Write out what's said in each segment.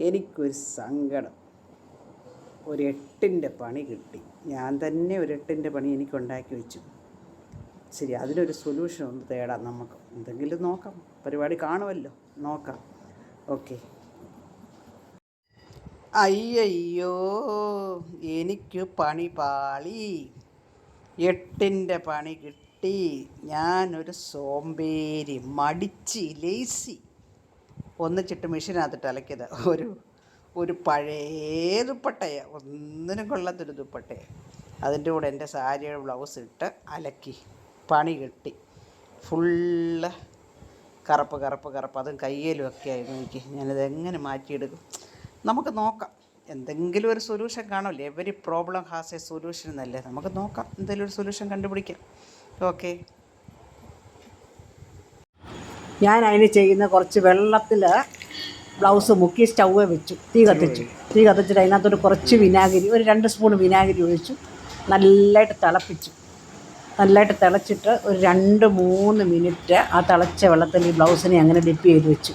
എനിക്കൊരു സങ്കടം. ഒരു എട്ടിന്റെ പണി കിട്ടി. ഞാൻ തന്നെ ഒരു എട്ടിന്റെ പണി എനിക്ക് ഉണ്ടാക്കി വെച്ചു. ശരി അതിനൊരു സൊല്യൂഷൻ ഒന്ന് തേടാം നമുക്ക്. എന്തെങ്കിലും നോക്കാം. പരിപാടി കാണുമല്ലോ. നോക്കാം. ഓക്കെ. അയ്യയ്യോ എനിക്ക് പണി പാളി. എട്ടിന്റെ പണി കിട്ടി. ഞാനൊരു സോമ്പേരി മടിച്ച് ലേസി. ഒന്നിച്ചിട്ട് മെഷീനകത്തിട്ട് അലക്കിയത്. ഒരു ഒരു പഴയ ദുപ്പട്ടയ. ഒന്നിനും കൊള്ളാത്തൊരു ദുപ്പട്ടയ. അതിന്റെ കൂടെ എന്റെ സാരിയുടെ ബ്ലൗസ് ഇട്ട് അലക്കി പണി കെട്ടി. ഫുള്ള് കറുപ്പ് കറുപ്പ് കറുപ്പ്. അതും കയ്യിലും ഒക്കെ ആയിരുന്നു എനിക്ക്. ഞാനിത് എങ്ങനെ മാറ്റിയെടുക്കും? നമുക്ക് നോക്കാം. എന്തെങ്കിലും ഒരു സൊല്യൂഷൻ കാണുമല്ലോ. Every problem has a solution എന്നല്ലേ? നമുക്ക് നോക്കാം. എന്തെങ്കിലും ഒരു സൊല്യൂഷൻ കണ്ടുപിടിക്കാം. ഓക്കെ ഞാൻ അതിന് ചെയ്യുന്ന കുറച്ച് വെള്ളത്തിൽ ബ്ലൗസ് മുക്കി സ്റ്റൗവ് വെച്ചു. തീ കത്തിച്ചു. തീ കത്തിച്ചിട്ട് അതിനകത്തൊരു കുറച്ച് വിനാഗിരി ഒരു രണ്ട് സ്പൂൺ വിനാഗിരി ഒഴിച്ചു. നല്ലതായിട്ട് തിളപ്പിച്ചു. നല്ലതായിട്ട് തിളച്ചിട്ട് ഒരു രണ്ട് മൂന്ന് മിനിറ്റ് ആ തിളച്ച വെള്ളത്തിൽ ഈ ബ്ലൗസിനെ അങ്ങനെ ഡിപ്പ് ചെയ്ത് വെച്ചു.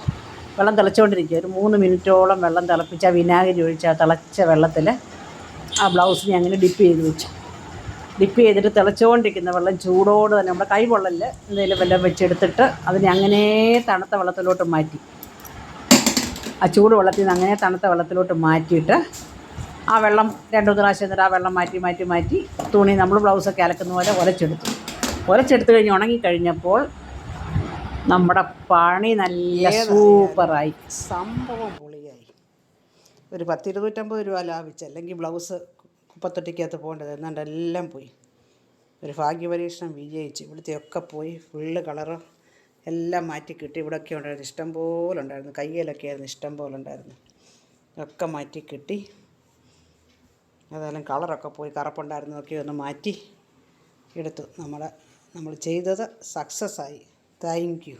വെള്ളം തിളച്ചുകൊണ്ടിരിക്കുക. ഒരു മൂന്ന് മിനിറ്റോളം വെള്ളം തിളപ്പിച്ച് ആ വിനാഗിരി ഒഴിച്ച് ആ തിളച്ച വെള്ളത്തിൽ ആ ബ്ലൗസിനെ അങ്ങനെ ഡിപ്പ് ചെയ്ത് വെച്ചു. ഡിപ്പ് ചെയ്തിട്ട് തിളച്ചുകൊണ്ടിരിക്കുന്ന വെള്ളം ചൂടോട് തന്നെ നമ്മുടെ കൈ പൊള്ളലിൽ എന്തെങ്കിലും വല്ലതും വെച്ചെടുത്തിട്ട് അതിനെ അങ്ങനെ തണുത്ത വെള്ളത്തിലോട്ട് മാറ്റി. ആ ചൂട് വെള്ളത്തിൽ നിന്ന് അങ്ങനെ തണുത്ത വെള്ളത്തിലോട്ട് മാറ്റിയിട്ട് ആ വെള്ളം രണ്ടു പ്രാവശ്യം എന്നിട്ട് ആ വെള്ളം മാറ്റി മാറ്റി മാറ്റി തുണി നമ്മൾ ബ്ലൗസൊക്കെ അലക്കുന്ന പോലെ ഉരച്ചെടുത്തു ഉരച്ചെടുത്ത് കഴിഞ്ഞ് ഉണങ്ങിക്കഴിഞ്ഞപ്പോൾ നമ്മുടെ പണി നല്ല സൂപ്പറായി. സംഭവം പൊളിയായി. ഒരു പത്തിരുന്നൂറ്റമ്പത് രൂപ ലാഭിച്ച് അല്ലെങ്കിൽ ബ്ലൗസ് കുപ്പത്തൊട്ടിക്കകത്ത് പോകേണ്ടത് എന്നാണ്ട് എല്ലാം പോയി. ഒരു ഭാഗ്യപരീക്ഷണം വിജയിച്ച് ഇവിടുത്തെ ഒക്കെ പോയി ഫുള്ള് കളറ് എല്ലാം മാറ്റി കിട്ടി. ഇവിടെയൊക്കെ ഉണ്ടായിരുന്നു ഇഷ്ടം പോലെ ഉണ്ടായിരുന്നു. കയ്യിലൊക്കെ ആയിരുന്നു ഇഷ്ടം പോലെ ഉണ്ടായിരുന്നു. ഒക്കെ മാറ്റി കിട്ടി. ഏതായാലും കളറൊക്കെ പോയി കറുപ്പുണ്ടായിരുന്നതൊക്കെ ഒന്ന് മാറ്റി എടുത്തു. നമ്മളെ നമ്മൾ ചെയ്തത് സക്സസ്സായി താങ്ക് യു